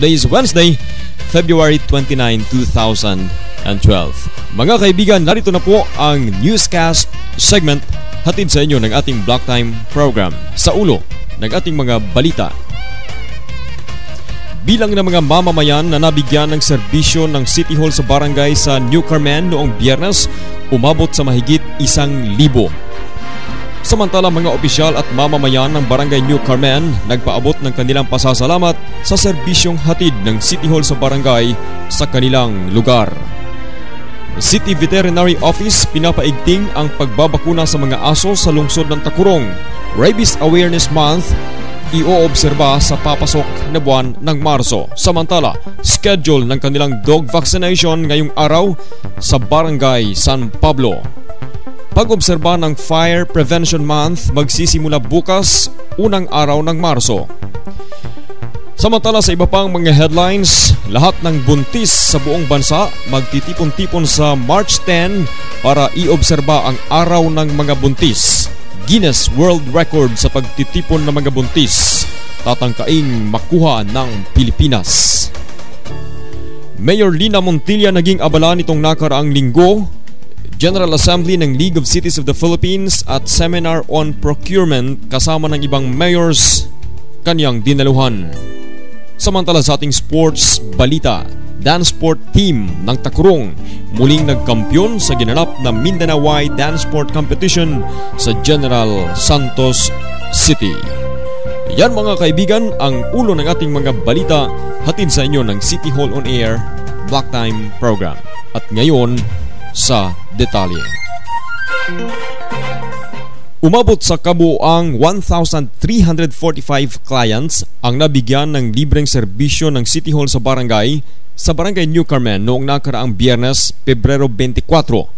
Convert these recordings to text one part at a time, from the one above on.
Today is Wednesday, February 29, 2012. Mga kaibigan, narito na po ang newscast segment hatid sa inyo ng ating Block Time program sa ulo ng ating mga balita. Bilang ng mga mamamayan na nabigyan ng serbisyo ng City Hall sa barangay sa New Carmen noong biyernes, umabot sa mahigit isang libo. Samantala mga opisyal at mamamayan ng Barangay New Carmen nagpaabot ng kanilang pasasalamat sa serbisyong hatid ng City Hall sa barangay sa kanilang lugar. City Veterinary Office pinapaigting ang pagbabakuna sa mga aso sa lungsod ng Takurong. Rabies Awareness Month ioobserba sa papasok na buwan ng Marso. Samantala, schedule ng kanilang dog vaccination ngayong araw sa Barangay San Pablo. Pag-obserba ng Fire Prevention Month magsisimula bukas, unang araw ng Marso. Samantala sa iba pang mga headlines, lahat ng buntis sa buong bansa magtitipon-tipon sa March 10 para iobserba ang araw ng mga buntis. Guinness World Record sa pagtitipon ng mga buntis, tatangkaing makuha ng Pilipinas. Mayor Lina Montilla naging abala nitong nakaraang linggo General Assembly ng League of Cities of the Philippines at Seminar on Procurement kasama ng ibang mayors kanyang dinaluhan. Samantala sa ating sports balita, dance sport team ng Takurong muling nagkampiyon sa ginanap na Mindanao-wide dance sport competition sa General Santos City. Yan mga kaibigan ang ulo ng ating mga balita hatid sa inyo ng City Hall on Air Black Time Program. At ngayon, sa detalye. Umabot sa kabuoang 1,345 clients ang nabigyan ng libreng serbisyo ng City Hall sa barangay sa Barangay New Carmen noong nakaraang biyernes, Pebrero 24.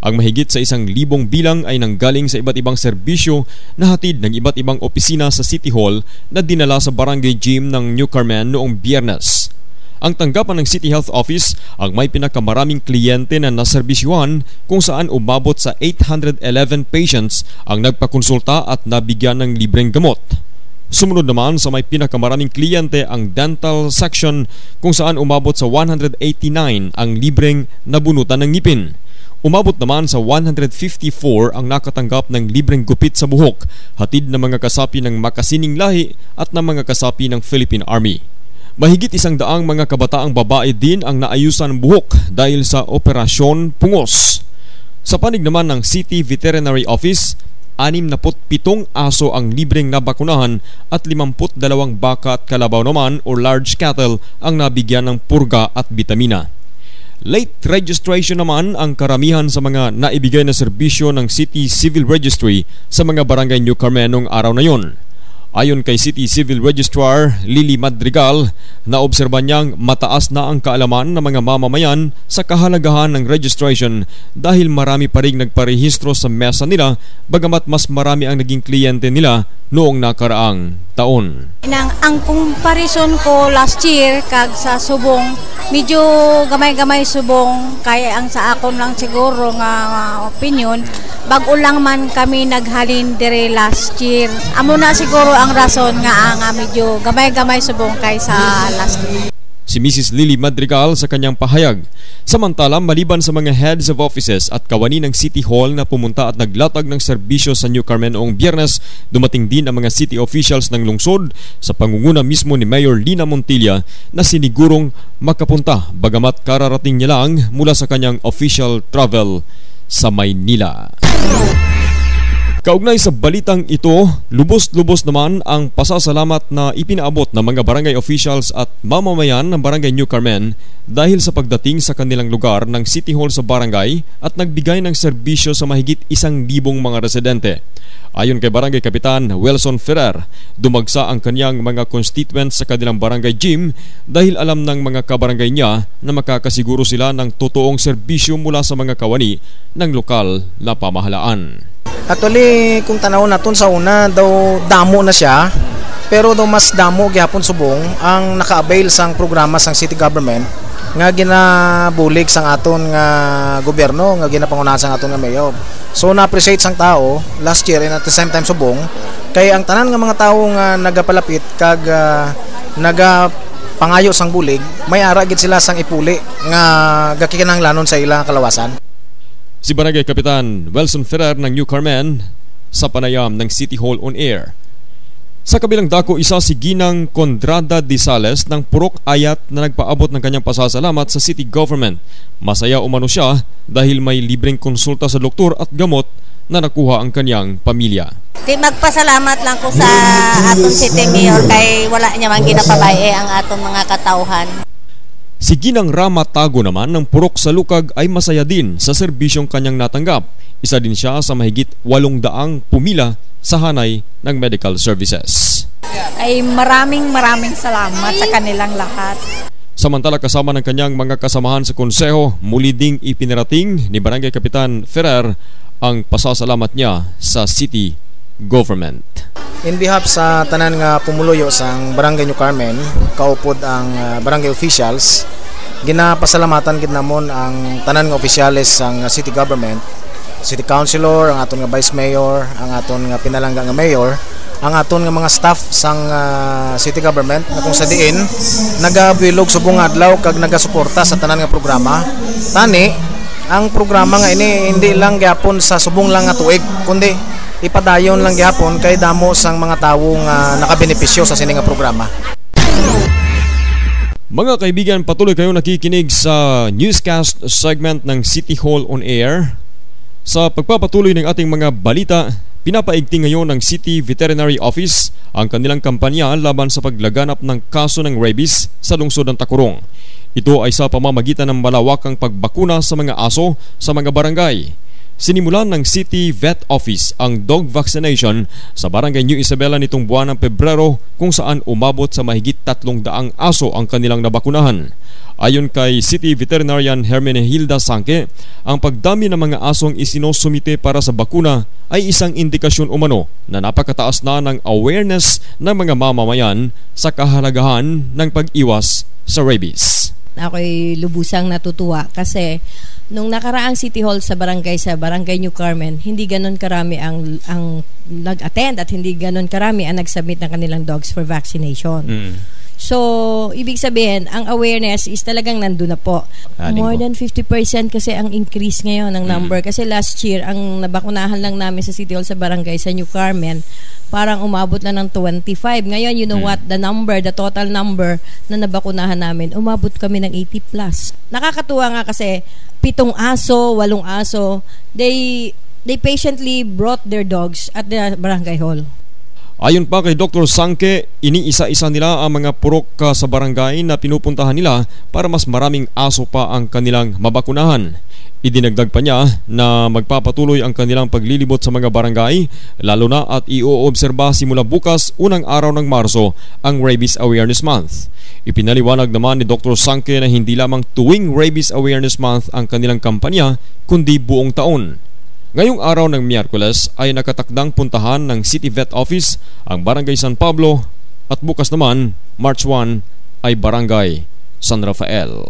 Ang mahigit sa isang libong bilang ay nanggaling sa iba't ibang serbisyo na hatid ng iba't ibang opisina sa City Hall na dinala sa barangay gym ng New Carmen noong biyernes. Ang tanggapan ng City Health Office ang may pinakamaraming kliyente na naserbisyuhan kung saan umabot sa 811 patients ang nagpakonsulta at nabigyan ng libreng gamot. Sumunod naman sa may pinakamaraming kliyente ang dental section kung saan umabot sa 189 ang libreng nabunutan ng ngipin. Umabot naman sa 154 ang nakatanggap ng libreng gupit sa buhok, hatid ng mga kasapi ng makasining lahi at ng mga kasapi ng Philippine Army. Mahigit isang daang mga kabataang babae din ang naayusan buhok dahil sa Operasyon Pungos. Sa panig naman ng City Veterinary Office, 67 aso ang libreng nabakunahan at 52 baka at kalabaw naman o large cattle ang nabigyan ng purga at bitamina. Late registration naman ang karamihan sa mga naibigay na serbisyo ng City Civil Registry sa mga barangay New Carmen noong araw na yon. Ayon kay City Civil Registrar Lily Madrigal, naobserba niyang mataas na ang kaalaman ng mga mamamayan sa kahalagahan ng registration dahil marami pa rin nagparehistro sa mesa nila bagamat mas marami ang naging kliyente nila noong nakaraang taon. Nang ang comparison ko last year kag sa subong medyo gamay-gamay subong kaya ang sa akon lang siguro nga opinion bago lang man kami naghalin dire last year. Amo na siguro ang rason nga nga medyo gamay-gamay subong kay sa last year si Mrs. Lily Madrigal sa kanyang pahayag. Samantala, maliban sa mga heads of offices at kawani ng City Hall na pumunta at naglatag ng serbisyo sa New Carmen noong biyernes, dumating din ang mga city officials ng lungsod sa pangunguna mismo ni Mayor Lina Montilla na sinigurong makapunta bagamat kararating niya lang mula sa kanyang official travel sa Maynila. Kaugnay sa balitang ito, lubos-lubos naman ang pasasalamat na ipinaabot ng mga barangay officials at mamamayan ng barangay New Carmen dahil sa pagdating sa kanilang lugar ng City Hall sa barangay at nagbigay ng serbisyo sa mahigit isang libong mga residente. Ayon kay Barangay Kapitan Wilson Ferrer, dumagsa ang kanyang mga constituents sa kanilang barangay gym dahil alam ng mga kabarangay niya na makakasiguro sila ng totoong serbisyo mula sa mga kawani ng lokal na pamahalaan. Actually, kung tanaw naton sa una, daw damo na siya. Pero daw mas damo gyapon subong ang naka-avail sang programa sang city government nga ginabulig sang aton nga gobyerno nga ginapangunahan sang aton nga mayor. So na-appreciate sang tao last year and at the same time subong kay ang tanan nga mga tawo nga nagapalapit kag uh, naga pangayo sang bulig, may ara gid sila sang ipuli nga gakikinanglanon sa ilang kalawasan. Si Barangay Kapitan Wilson Ferrer ng New Carmen sa panayam ng City Hall on Air. Sa kabilang dako, isa si Ginang Condrada de Sales ng Purok Ayat na nagpaabot ng kanyang pasasalamat sa city government. Masaya umano siya dahil may libreng konsulta sa doktor at gamot na nakuha ang kanyang pamilya. Di magpasalamat lang ko sa atong city mayor kay wala niya man ginapabaye ang atong mga katauhan. Si Ginang Rama Tago naman ng Purok sa Lukag ay masaya din sa serbisyong kanyang natanggap. Isa din siya sa mahigit walong daang pumila sa hanay ng medical services. Ay maraming maraming salamat sa kanilang lahat. Samantala kasama ng kanyang mga kasamahan sa konseho, muli ding ipinarating ni Barangay Kapitan Ferrer ang pasasalamat niya sa city government. In behalf sa tanan nga pumuluyo sang Barangay New Carmen, kaupod ang uh, barangay officials, ginapasalamatan gid namon ang tanan nga opisyales sang city government, city councilor, ang aton nga vice mayor, ang aton nga pinalangga nga mayor, ang aton nga mga staff sang uh, city government na kung sa diin nagabilog subong adlaw kag nagasuporta sa tanan nga programa. Tani ang programa nga ini hindi lang gyapon sa subong lang nga tuig kundi ipadayon lang gyapon kay damo sang mga tawo nga nakabenepisyo sa sini nga programa. Mga kaibigan, patuloy kayo nakikinig sa newscast segment ng City Hall on Air. Sa pagpapatuloy ng ating mga balita, pinapaigting ngayon ng City Veterinary Office ang kanilang kampanya laban sa paglaganap ng kaso ng rabies sa lungsod ng Takurong. Ito ay sa pamamagitan ng malawakang pagbakuna sa mga aso sa mga barangay. Sinimulan ng City Vet Office ang dog vaccination sa Barangay New Isabela nitong buwan ng Pebrero kung saan umabot sa mahigit tatlong daang aso ang kanilang nabakunahan. Ayon kay City Veterinarian Hermenegilda Sanke, ang pagdami ng mga asong isinosumite para sa bakuna ay isang indikasyon umano na napakataas na ng awareness ng mga mamamayan sa kahalagahan ng pag-iwas sa rabies. Ako'y lubusang natutuwa kasi nung nakaraang City Hall sa barangay sa Barangay New Carmen, hindi ganon karami ang ang nag-attend at hindi ganon karami ang nag-submit ng kanilang dogs for vaccination. Mm. So, ibig sabihin, ang awareness is talagang nandun na po. Aling More po. than 50% kasi ang increase ngayon ng number. Kasi last year, ang nabakunahan lang namin sa City Hall sa barangay sa New Carmen, parang umabot na ng 25. Ngayon, you know Mm. what? The number, the total number na nabakunahan namin, umabot kami ng 80 plus. Nakakatuwa nga kasi, pitong aso, walong aso, they they patiently brought their dogs at the barangay hall. Ayon pa kay Dr. Sanke, iniisa-isa nila ang mga purok sa barangay na pinupuntahan nila para mas maraming aso pa ang kanilang mabakunahan. Idinagdag pa niya na magpapatuloy ang kanilang paglilibot sa mga barangay lalo na at i-oobserba simula bukas unang araw ng Marso ang Rabies Awareness Month. Ipinaliwanag naman ni Dr. Sanke na hindi lamang tuwing Rabies Awareness Month ang kanilang kampanya kundi buong taon. Ngayong araw ng Miyerkules ay nakatakdang puntahan ng City Vet Office ang Barangay San Pablo at bukas naman, March 1, ay Barangay San Rafael.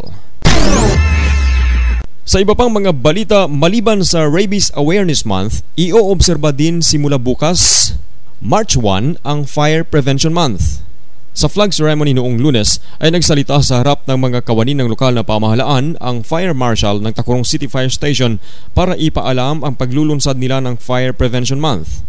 Sa iba pang mga balita maliban sa Rabies Awareness Month, i-oobserba din simula bukas, March 1, ang Fire Prevention Month. Sa flag ceremony noong lunes ay nagsalita sa harap ng mga kawani ng lokal na pamahalaan ang Fire Marshal ng Takurong City Fire Station para ipaalam ang paglulunsad nila ng Fire Prevention Month.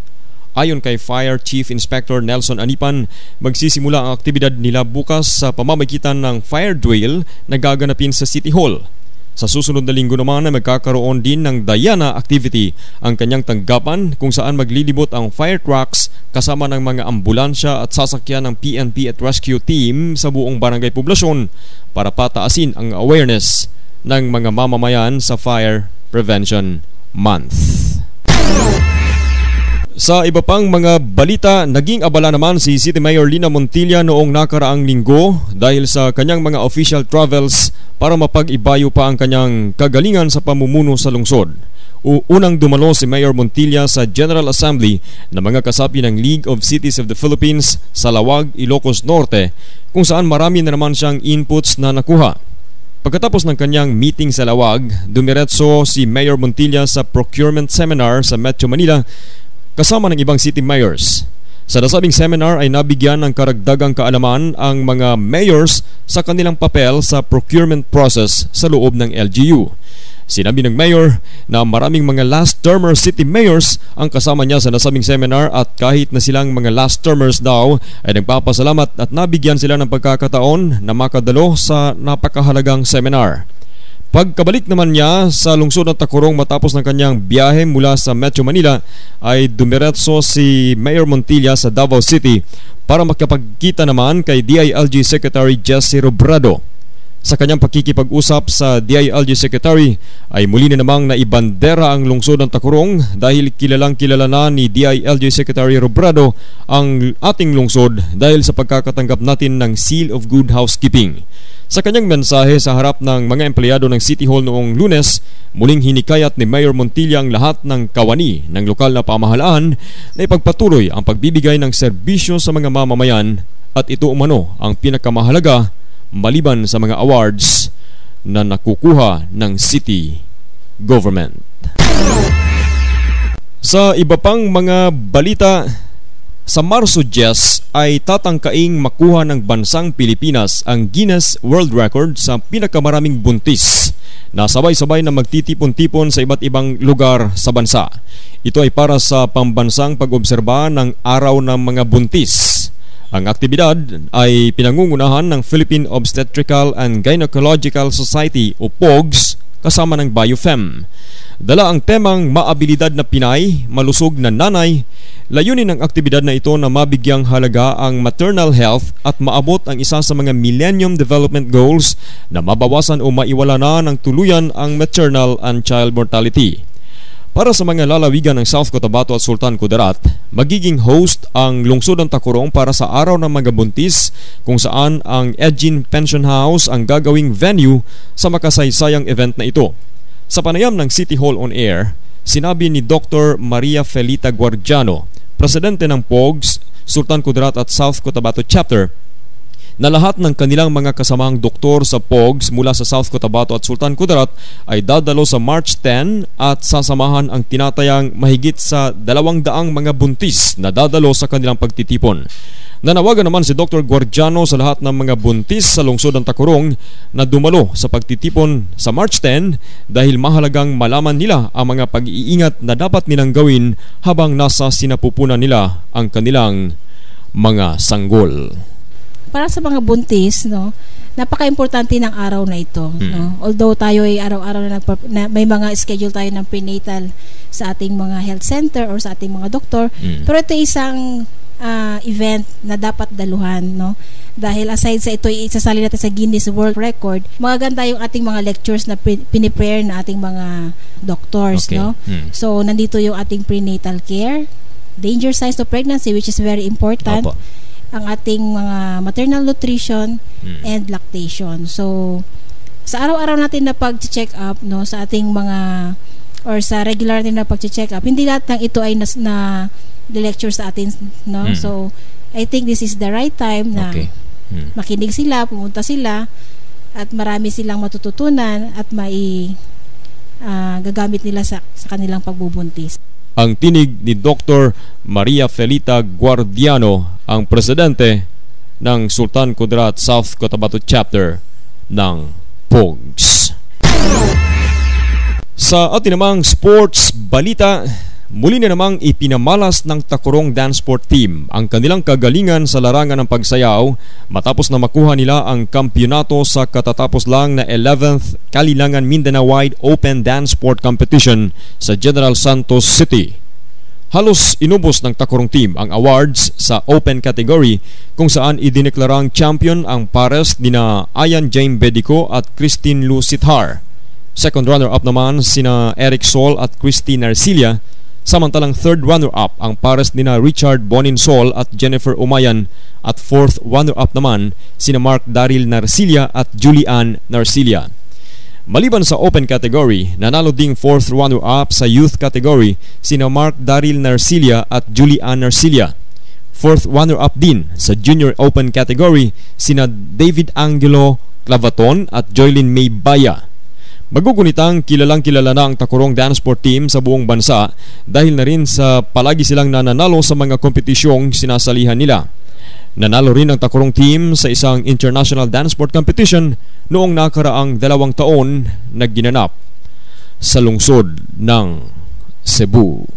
Ayon kay Fire Chief Inspector Nelson Anipan, magsisimula ang aktibidad nila bukas sa pamamagitan ng fire drill na gaganapin sa City Hall. Sa susunod na linggo naman ay magkakaroon din ng Diana activity ang kanyang tanggapan kung saan maglilibot ang fire trucks kasama ng mga ambulansya at sasakyan ng PNP at rescue team sa buong barangay poblasyon para pataasin ang awareness ng mga mamamayan sa Fire Prevention Month. Sa iba pang mga balita, naging abala naman si City Mayor Lina Montilla noong nakaraang linggo dahil sa kanyang mga official travels para mapag-ibayo pa ang kanyang kagalingan sa pamumuno sa lungsod. Unang dumalo si Mayor Montilla sa General Assembly ng mga kasapi ng League of Cities of the Philippines sa Lawag, Ilocos Norte kung saan marami na naman siyang inputs na nakuha. Pagkatapos ng kanyang meeting sa Lawag, dumiretso si Mayor Montilla sa procurement seminar sa Metro Manila kasama ng ibang city mayors. Sa nasabing seminar ay nabigyan ng karagdagang kaalaman ang mga mayors sa kanilang papel sa procurement process sa loob ng LGU. Sinabi ng mayor na maraming mga last-termer city mayors ang kasama niya sa nasabing seminar at kahit na silang mga last-termers daw ay nagpapasalamat at nabigyan sila ng pagkakataon na makadalo sa napakahalagang seminar. Pagkabalik naman niya sa lungsod ng Takurong matapos ng kanyang biyahe mula sa Metro Manila ay dumiretso si Mayor Montilla sa Davao City para makapagkita naman kay DILG Secretary Jesse Robrado. Sa kanyang pakikipag-usap sa DILG Secretary ay muli na namang naibandera ang lungsod ng Takurong dahil kilalang kilala na ni DILG Secretary Robrado ang ating lungsod dahil sa pagkakatanggap natin ng Seal of Good Housekeeping. Sa kanyang mensahe sa harap ng mga empleyado ng City Hall noong lunes, muling hinikayat ni Mayor Montilla ang lahat ng kawani ng lokal na pamahalaan na ipagpatuloy ang pagbibigay ng serbisyo sa mga mamamayan at ito umano ang pinakamahalaga maliban sa mga awards na nakukuha ng city government. Sa iba pang mga balita, sa Marso 10 ay tatangkaing makuha ng bansang Pilipinas ang Guinness World Record sa pinakamaraming buntis na sabay-sabay na magtitipon-tipon sa iba't ibang lugar sa bansa. Ito ay para sa pambansang pag-obserba ng Araw ng Mga Buntis ang aktibidad ay pinangungunahan ng Philippine Obstetrical and Gynecological Society o POGS kasama ng BioFem. Dala ang temang maabilidad na Pinay, malusog na nanay, layunin ng aktibidad na ito na mabigyang halaga ang maternal health at maabot ang isa sa mga Millennium Development Goals na mabawasan o maiwala na ng tuluyan ang maternal and child mortality. Para sa mga lalawigan ng South Cotabato at Sultan Kudarat, magiging host ang lungsod ng Takurong para sa Araw ng Mga Buntis kung saan ang Edgin Pension House ang gagawing venue sa makasaysayang event na ito. Sa panayam ng City Hall on Air, sinabi ni Dr. Maria Felita Guardiano, presidente ng POGS, Sultan Kudarat at South Cotabato Chapter, na lahat ng kanilang mga kasamang doktor sa POGS mula sa South Cotabato at Sultan Kudarat ay dadalo sa March 10 at sasamahan ang tinatayang mahigit sa dalawang daang mga buntis na dadalo sa kanilang pagtitipon. Nanawagan naman si Dr. Guardiano sa lahat ng mga buntis sa lungsod ng Takurong na dumalo sa pagtitipon sa March 10 dahil mahalagang malaman nila ang mga pag-iingat na dapat nilang gawin habang nasa sinapupunan nila ang kanilang mga sanggol para sa mga buntis, no, napaka-importante ng araw na ito. Mm. No? Although tayo ay araw-araw na, nagpa- na may mga schedule tayo ng prenatal sa ating mga health center or sa ating mga doktor, mm. pero ito isang uh, event na dapat daluhan, no? Dahil aside sa ito, isasali natin sa Guinness World Record, magaganda yung ating mga lectures na pre- piniprepare na ating mga doctors, okay. no? Mm. So, nandito yung ating prenatal care, danger signs of pregnancy, which is very important. Opo ang ating mga maternal nutrition mm. and lactation. So, sa araw-araw natin na pag-check up, no, sa ating mga or sa regular natin na pag-check up, hindi lahat ng ito ay nas, na lecture sa atin, no? Mm. So, I think this is the right time na okay. mm. makinig sila, pumunta sila at marami silang matututunan at mai uh, gagamit nila sa, sa kanilang pagbubuntis ang tinig ni Dr. Maria Felita Guardiano, ang presidente ng Sultan Kudarat South Cotabato Chapter ng POGS. Sa atin namang sports balita, Muli na namang ipinamalas ng Takurong Dance Sport Team ang kanilang kagalingan sa larangan ng pagsayaw matapos na makuha nila ang kampyonato sa katatapos lang na 11th Kalilangan Mindanao Wide Open Dance Sport Competition sa General Santos City. Halos inubos ng Takurong Team ang awards sa open category kung saan idineklarang champion ang pares ni na Ayan Jane Bedico at Christine Lucithar. Second runner-up naman sina Eric Sol at Christine Arcilia Samantalang third runner-up ang pares ni na Richard Boninsol at Jennifer Umayan at fourth runner-up naman sina Mark Daryl Narcilia at Julian Narcilia. Maliban sa open category, nanalo ding fourth runner-up sa youth category sina Mark Daryl Narcilia at Julian Narcilia. Fourth runner-up din sa junior open category sina David Angelo Clavaton at Joylyn May Baya. Magugunitang kilalang kilala na ang Takurong Dance Sport Team sa buong bansa dahil na rin sa palagi silang nananalo sa mga kompetisyong sinasalihan nila. Nanalo rin ang Takurong Team sa isang international dance sport competition noong nakaraang dalawang taon na ginanap sa lungsod ng Cebu.